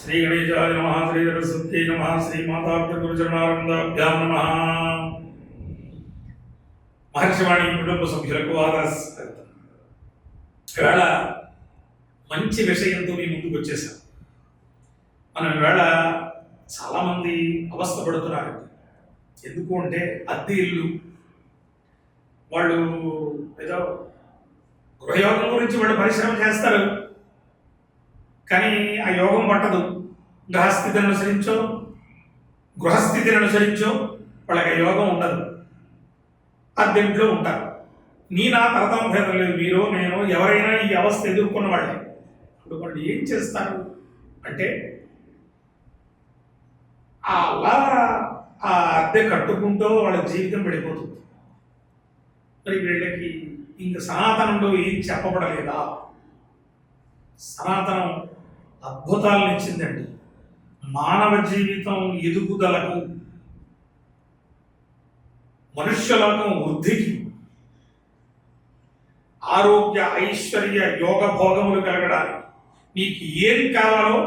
శ్రీ గణేశాయ నమ శ్రీ సరస్వతి నమ శ్రీ మాతాభ్య గురుచరణానందాభ్యాం నమ. మహర్షివాణి కుటుంబ సభ్యులకు ఆదర్శ ఇవాళ మంచి విషయంతో మీ ముందుకు వచ్చేసాం మనం ఈవేళ చాలామంది అవస్థపడుతున్నారు. ఎందుకు అంటే అద్దె ఇల్లు. వాళ్ళు ఏదో గృహయోగం గురించి వాళ్ళు పరిశ్రమ చేస్తారు. కానీ ఆ యోగం పట్టదు. గ్రహస్థితిని అనుసరించో గృహస్థితిని అనుసరించో వాళ్ళకి ఆ యోగం ఉండదు. అద్దెంట్లో ఉంటారు. నీ నా తరతమ భేదం లేదు. మీరు నేను ఎవరైనా ఈ అవస్థ ఎదుర్కొన్న వాళ్ళే. ఇప్పుడు వాళ్ళు ఏం చేస్తారు? అంటే ఆ అలా ఆ అద్దె కట్టుకుంటూ వాళ్ళ జీవితం పడిపోతుంది మరి వీళ్ళకి ఇంక సనాతనంలో ఏం చెప్పబడలేదా? సనాతనం అద్భుతాలను ఇచ్చిందండి. మానవ జీవితం ఎదుగుదలకు మనుష్యులకు వృద్ధికి ఆరోగ్య ఐశ్వర్య యోగ భోగములు కలగడానికి నీకు ఏది కావాలో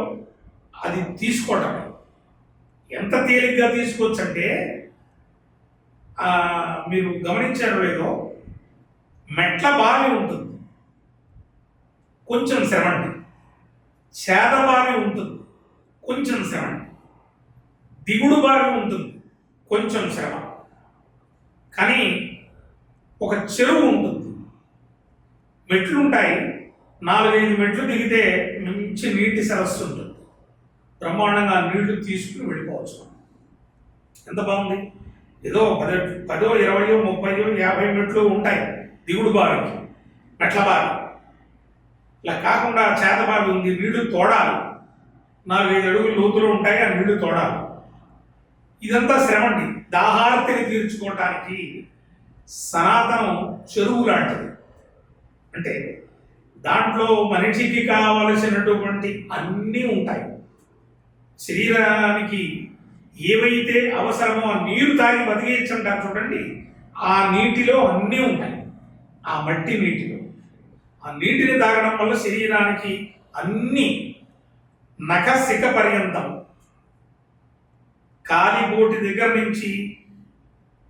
అది తీసుకోవటం ఎంత తేలిగ్గా తీసుకోవచ్చంటే మీరు గమనించారో లేదో మెట్ల బావి ఉంటుంది. కొంచెం శ్రమండి. బావి ఉంటుంది. కొంచెం శ్రమ. దిగుడు బావి ఉంటుంది. కొంచెం శ్రమ. కానీ ఒక చెరువు ఉంటుంది. మెట్లు ఉంటాయి నాలుగైదు మెట్లు దిగితే మంచి నీటి సరస్సు ఉంటుంది. బ్రహ్మాండంగా నీళ్ళు తీసుకుని వెళ్ళిపోవచ్చు. ఎంత బాగుంది? ఏదో పదో పదో ఇరవయో ముప్పయో యాభై మెట్లు ఉంటాయి దిగుడు బావికి. మెట్ల బావి. ఇలా కాకుండా చేతబావి ఉంది నీళ్ళు తోడాలి. నాలుగైదు అడుగులు లోతులు ఉంటాయి ఆ నీళ్ళు తోడాలి. ఇదంతా శ్రమండి దాహార్తిని తీర్చుకోవటానికి సనాతనం చెరువు లాంటిది. అంటే దాంట్లో మనిషికి కావలసినటువంటి అన్నీ ఉంటాయి. శరీరానికి ఏవైతే అవసరమో ఆ నీరు తాగి బతికేయచ్చంటారు చూడండి ఆ నీటిలో అన్నీ ఉంటాయి. ఆ మట్టి నీటిలో. ఆ నీటిని తాగడం వల్ల శరీరానికి అన్ని నఖశిఖ పర్యంతం కాలిబోటి దగ్గర నుంచి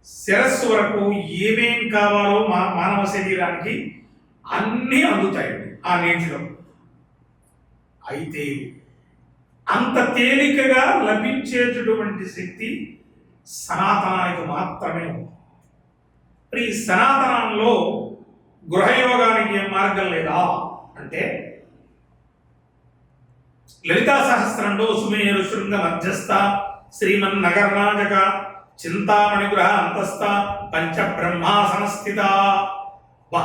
శిరస్సు వరకు ఏమేం కావాలో మా మానవ శరీరానికి అన్నీ అందుతాయండి ఆ నీటిలో. అయితే అంత తేలికగా లభించేటటువంటి శక్తి సనాతనానికి మాత్రమే. ఉంది ఈ సనాతనంలో గృహయోగానికి ఏం మార్గం లేదా? అంటే లలితా సహస్రంలో సుమేరు శృంగ మధ్యస్థ శ్రీమన్ నగర్నాజక చింతామణి గృహ అంతస్థ పంచ బ్రహ్మాసనస్థిత వా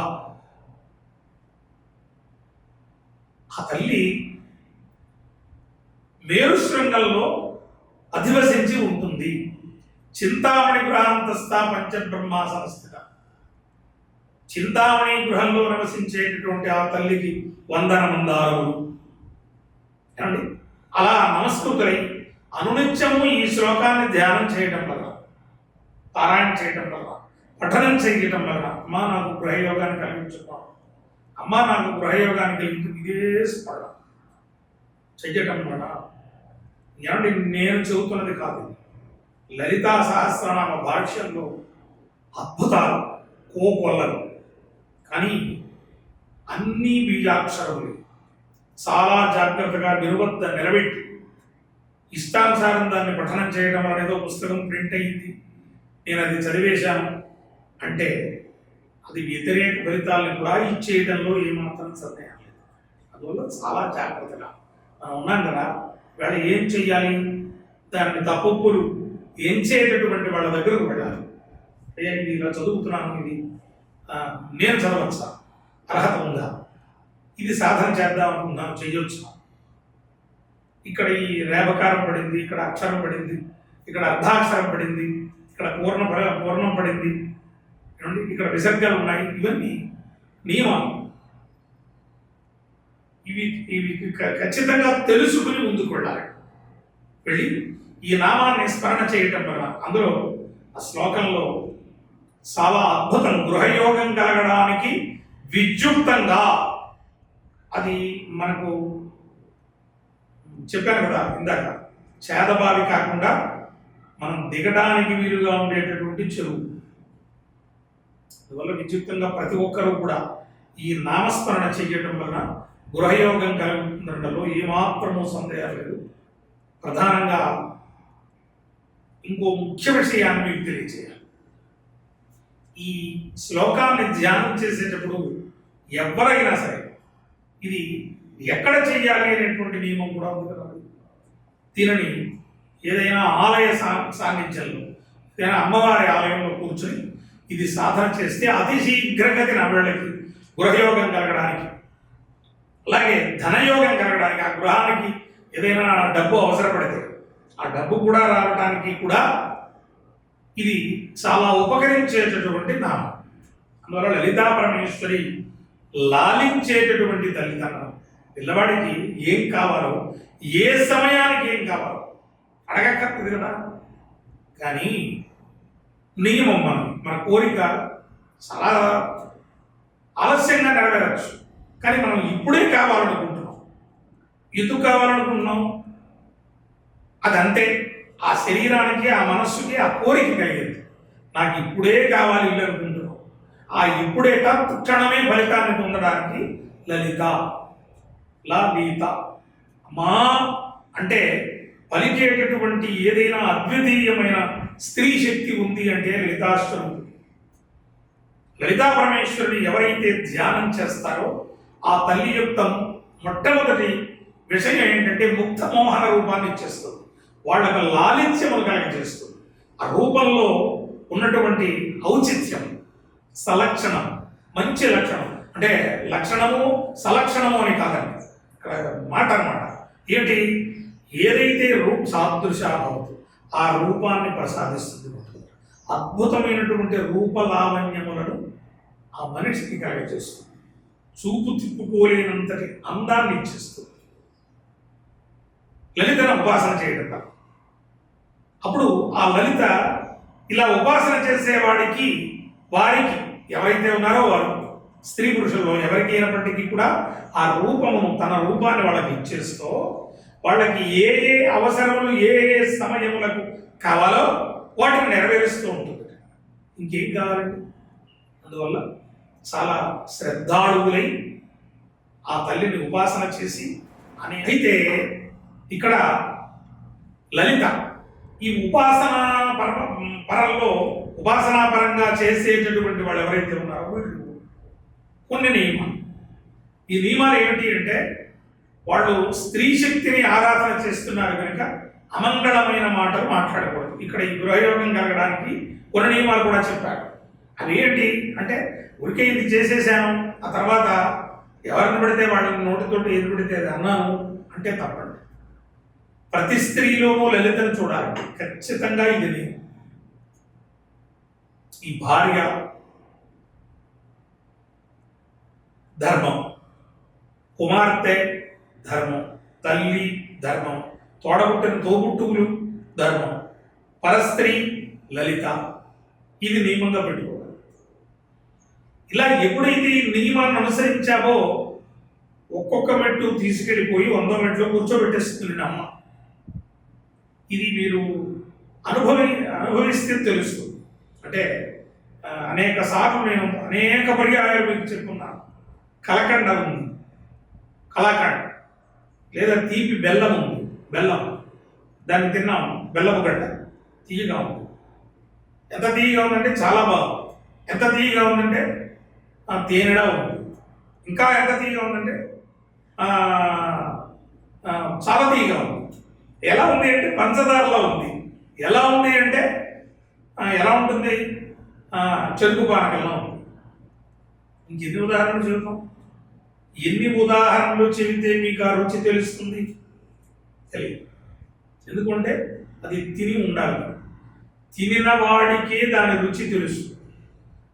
ఆ తల్లి మేరు శృంగంలో అధివసించి ఉంటుంది. చింతామణి గృహాంతస్థ పంచబ్రహ్మా సంస్థిత చింతామణి గృహంలో నివసించేటటువంటి ఆ తల్లికి వందన మందారులు ఏమండి? అలా నమస్కృతులై అనునిత్యము ఈ శ్లోకాన్ని ధ్యానం చేయటం వల్ల పారాయణ చేయటం వల్ల పఠనం చేయటం వల్ల అమ్మా నాకు గృహయోగాన్ని కలిగించుకోవడం అమ్మా నాకు గృహయోగాన్ని కలిగించుకుని ఇదే స్మరణ. చెయ్యటం వల్ల ఏమంటే నేను చెబుతున్నది కాదు. లలితా సహస్రనామ భాష్యంలో అద్భుతాలు కోకొల్లలు కానీ అన్ని బీజాక్షరములు చాలా జాగ్రత్తగా నిరువద్ద నిలబెట్టి ఇష్టానుసారం దాన్ని పఠనం చేయడం అనేదో పుస్తకం ప్రింట్ అయింది. నేను అది చదివేశాను. అంటే అది వ్యతిరేక ఫలితాలను కూడా ఇచ్చేయడంలో ఏమాత్రం సందేహం లేదు. అందువల్ల చాలా జాగ్రత్తగా మనం ఉన్నాం కదా వేళ ఏం చెయ్యాలి? దాన్ని తప్పులు ఏం చేయటటువంటి వాళ్ళ దగ్గరకు వెళ్ళాలి. అయ్యా ఇది ఇలా చదువుతున్నాను ఇది. నేను చదవచ్చా అర్హత ఉందా? ఇది సాధన చేద్దాం అనుకున్నాను చేయొచ్చు ఇక్కడ ఈ రేపకారం పడింది ఇక్కడ అక్షరం పడింది ఇక్కడ అర్ధాక్షరం పడింది ఇక్కడ పూర్ణ పూర్ణం పడింది. ఇక్కడ విసర్గాలు ఉన్నాయి. ఇవన్నీ నియమాలు. ఇవి ఇవి క- ఖచ్చితంగా తెలుసుకుని ముందుకు వెళ్ళాలి. వెళ్ళి ఈ నామాన్ని స్మరణ చేయటం వల్ల అందులో ఆ శ్లోకంలో చాలా అద్భుతం. గృహయోగం కలగడానికి విద్యుక్తంగా అది మనకు చెప్పాను కదా ఇందాక. చేదబావి కాకుండా మనం దిగడానికి వీలుగా ఉండేటటువంటి చెరువు. అందువల్ల విద్యుక్తంగా ప్రతి ఒక్కరూ కూడా ఈ నామస్మరణ చేయటం వలన గృహయోగం కలుగుతుండలో ఏమాత్రమూ సందేహం లేదు. ప్రధానంగా ఇంకో ముఖ్య విషయాన్ని మీకు తెలియజేయాలి ఈ శ్లోకాన్ని ధ్యానం చేసేటప్పుడు ఎవరైనా సరే ఇది ఎక్కడ చేయాలి అనేటువంటి నియమం కూడా ఉంది కదా. దీనిని ఏదైనా ఆలయ సా సాన్నిధ్యంలో ఏదైనా అమ్మవారి ఆలయంలో కూర్చొని ఇది సాధన చేస్తే అతి శీఘ్రగతిన వీళ్ళకి గృహయోగం కలగడానికి అలాగే ధనయోగం కలగడానికి ఆ గృహానికి ఏదైనా డబ్బు అవసరపడితే ఆ డబ్బు కూడా రావడానికి కూడా ఇది చాలా ఉపకరించేటటువంటి నామం. అందువల్ల లలితా పరమేశ్వరి లాలించేటటువంటి తల్లిదండ్రులు. పిల్లవాడికి ఏం కావాలో ఏ సమయానికి ఏం కావాలో అడగక్కర్లేదు కదా. కానీ నియమం మనం మన కోరిక చాలా ఆలస్యంగా నెరవేరచ్చు. కానీ మనం ఇప్పుడే కావాలనుకుంటున్నాం. ఎందుకు కావాలనుకుంటున్నాం? అదంతే. ఆ శరీరానికి ఆ మనస్సుకి ఆ కోరిక కలిగింది. నాకు ఇప్పుడే కావాలి ఇల్లు అనుకుంటున్నాం ఆ ఇప్పుడే తత్క్షణమే ఫలితాన్ని పొందడానికి లలిత లలిత. మా అంటే పలికేటటువంటి ఏదైనా అద్వితీయమైన స్త్రీ శక్తి ఉంది అంటే లలితాశ్వరుడు. లలితా పరమేశ్వరుని ఎవరైతే ధ్యానం చేస్తారో ఆ తల్లి యొక్క మొట్టమొదటి విషయం ఏంటంటే ముక్త మోహన రూపాన్ని ఇచ్చేస్తుంది. వాళ్ళకు లాలిత్యములు కలిగజేస్తుంది. ఆ రూపంలో ఉన్నటువంటి ఔచిత్యం సలక్షణం మంచి లక్షణం. అంటే లక్షణము సలక్షణము అని కాదండి. ఇక్కడ మాట అన్నమాట. ఏంటి ఏదైతే రూప సాదృశ భవతు ఆ రూపాన్ని ప్రసాదిస్తుంది అద్భుతమైనటువంటి రూపలావణ్యములను ఆ మనిషికి కలగజేస్తుంది. చూపు తిప్పుకోలేనంతటి అందాన్ని ఇచ్చేస్తుంది. లలితను ఉపాసన చేయడం అప్పుడు ఆ లలిత ఇలా ఉపాసన చేసేవాడికి వారికి ఎవరైతే ఉన్నారో వారు స్త్రీ పురుషుల్లో ఎవరికి అయినప్పటికీ కూడా ఆ రూపము తన రూపాన్ని వాళ్ళకి ఇచ్చేస్తూ వాళ్ళకి ఏ ఏ అవసరములు ఏ ఏ సమయములకు కావాలో వాటిని నెరవేరుస్తూ ఉంటుంది. ఇంకేం కావాలండి? అందువల్ల చాలా శ్రద్ధాళువులై ఆ తల్లిని ఉపాసన చేసి అని అయితే ఇక్కడ లలిత ఈ ఉపాసనా పర పరంలో ఉపాసనా పరంగా చేసేటటువంటి వాళ్ళు ఎవరైతే ఉన్నారో వీళ్ళు కొన్ని నియమాలు. ఈ నియమాలు ఏమిటి అంటే వాళ్ళు స్త్రీ శక్తిని ఆరాధన చేస్తున్నారు కనుక అమంగళమైన మాటలు మాట్లాడకూడదు. ఇక్కడ ఈ గృహయోగం కలగడానికి కొన్ని నియమాలు కూడా చెప్పారు. అవి ఏంటి అంటే ఉరికే ఇది చేసేసాను ఆ తర్వాత ఎవరిని పడితే వాళ్ళని నోటితోటి ఏది పెడితే అది అన్నాను అంటే తప్పదు. ప్రతి స్త్రీలోనూ లలితను చూడాలి. ఖచ్చితంగా ఇది ఈ భార్య ధర్మం. కుమార్తె ధర్మం. తల్లి ధర్మం. తోడబుట్టిన తోబుట్టువులు ధర్మం. పరస్త్రీ లలిత. ఇది నియమంగా పెట్టుకోవాలి. ఇలా ఎప్పుడైతే ఈ నియమాన్ని అనుసరించావో ఒక్కొక్క మెట్టు తీసుకెళ్ళిపోయి వందో మెట్లో కూర్చోబెట్టేస్తుంది అమ్మ ఇది మీరు అనుభవి అనుభవిస్తే తెలుస్తుంది. అంటే అనేక సార్లు నేను అనేక పర్యాయాలు మీకు చెప్పుకున్నాను కలకండ ఉంది. కలాకండ లేదా తీపి బెల్లం ఉంది. బెల్లం. దాన్ని తిన్నాం. బెల్లపు గడ్డ. తీయగా ఉంది. ఎంత తీయగా ఉందంటే చాలా బాగుంది. ఎంత తీయగా ఉందంటే తేనెడా ఉంది. ఇంకా ఎంత తీయగా ఉందంటే చాలా తీయగా ఉంది. ఎలా ఉంది అంటే పంచదారలో ఉంది. ఎలా ఉంది అంటే ఎలా ఉంటుంది? చెరుకు పానకంలో ఉంది. ఇంకెన్ని ఉదాహరణలు చెబుతాం ఎన్ని ఉదాహరణలు చెబితే మీకు ఆ రుచి తెలుస్తుంది? తెలియదు ఎందుకంటే అది తిని ఉండాలి. తినిన వాడికి దాని రుచి తెలుసు.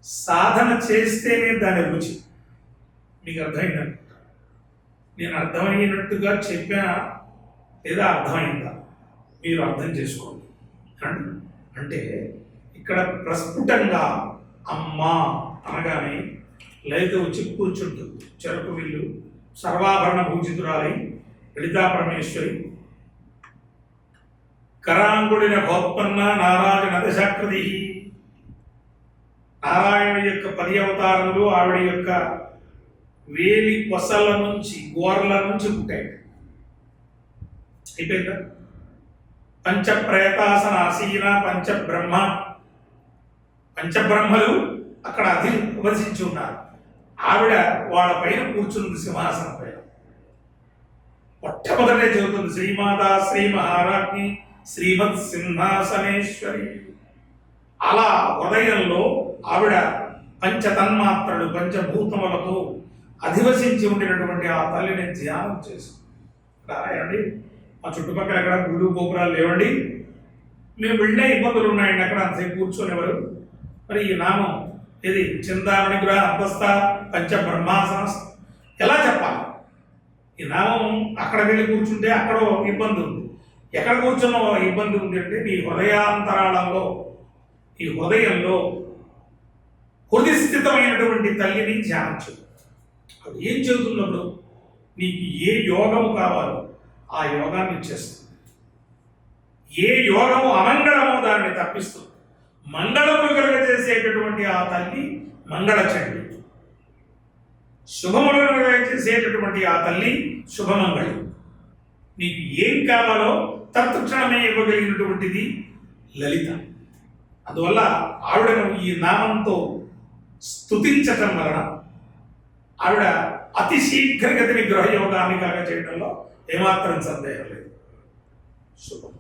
సాధన చేస్తేనే దాని రుచి. మీకు అర్థమైందండి నేను అర్థమైనట్టుగా చెప్పాను. లేదా అర్థమైందా? మీరు అర్థం చేసుకోండి. అంటే ఇక్కడ ప్రస్ఫుటంగా అమ్మ అనగానే లలిత వచ్చి కూర్చుంటుంది. చెరకు విల్లు సర్వాభరణ భూజితురాలై లలితా పరమేశ్వరి కరాంగుడిన భోత్పన్న నారాయణ దశాకృతి నారాయణ యొక్క పది అవతారములు ఆవిడ యొక్క వేలి కొసల నుంచి గోర్ల నుంచి పుట్టాయి. అయిపోయిందా పంచ ప్రేతాసన ఆసీన పంచబ్రహ్మ. పంచబ్రహ్మలు అక్కడ అధి వసించి ఉన్నారు. ఆవిడ వాళ్ళ పైన కూర్చుంది సింహాసనం పైన. మొట్టమొదటే చెబుతుంది శ్రీమాత శ్రీ మహారాజ్ని శ్రీమత్ సింహాసనేశ్వరి. అలా హృదయంలో ఆవిడ పంచతన్మాత్రలు పంచభూతములతో అధివసించి ఉండినటువంటి ఆ తల్లిని ధ్యానం చేస్తుంది. రాయండి. ఆ చుట్టుపక్కల ఎక్కడ గుళ్ళు గోపురాలు లేవండి. మేము వెళ్ళే ఇబ్బందులు ఉన్నాయండి అక్కడ అంతసేపు కూర్చొనేవారు. మరి ఈ నామం ఇది చింతామణి గృహ అంతస్థ పంచ బ్రహ్మాసన ఎలా చెప్పాలి? ఈ నామం అక్కడ వెళ్ళి కూర్చుంటే అక్కడ ఇబ్బంది ఉంది. ఎక్కడ కూర్చున్న ఇబ్బంది ఉంది అంటే నీ హృదయాంతరాళంలో ఈ హృదయంలో హృదయస్థితమైనటువంటి తల్లిని ధ్యానించు. అది ఏం చెబుతున్నప్పుడు నీకు ఏ యోగము కావాలో? ఆ యోగాన్ని ఇచ్చేస్తుంది ఏ యోగము అమంగళమో దాన్ని తప్పిస్తుంది. మంగళము కలుగజేసేటటువంటి ఆ తల్లి మంగళచండి శుభములను కలుగజేసేటటువంటి ఆ తల్లి శుభమంగళి. నీకు ఏం కావాలో తత్క్షణమే ఇవ్వగలిగినటువంటిది లలిత. అందువల్ల ఆవిడను ఈ నామంతో స్తుతించటం వలన ఆవిడ అతి శీఘ్రగతిని గ్రహయోగాన్ని కలగ చేయడంలో ఏమాత్రం సందేహం లేదు. శుభం.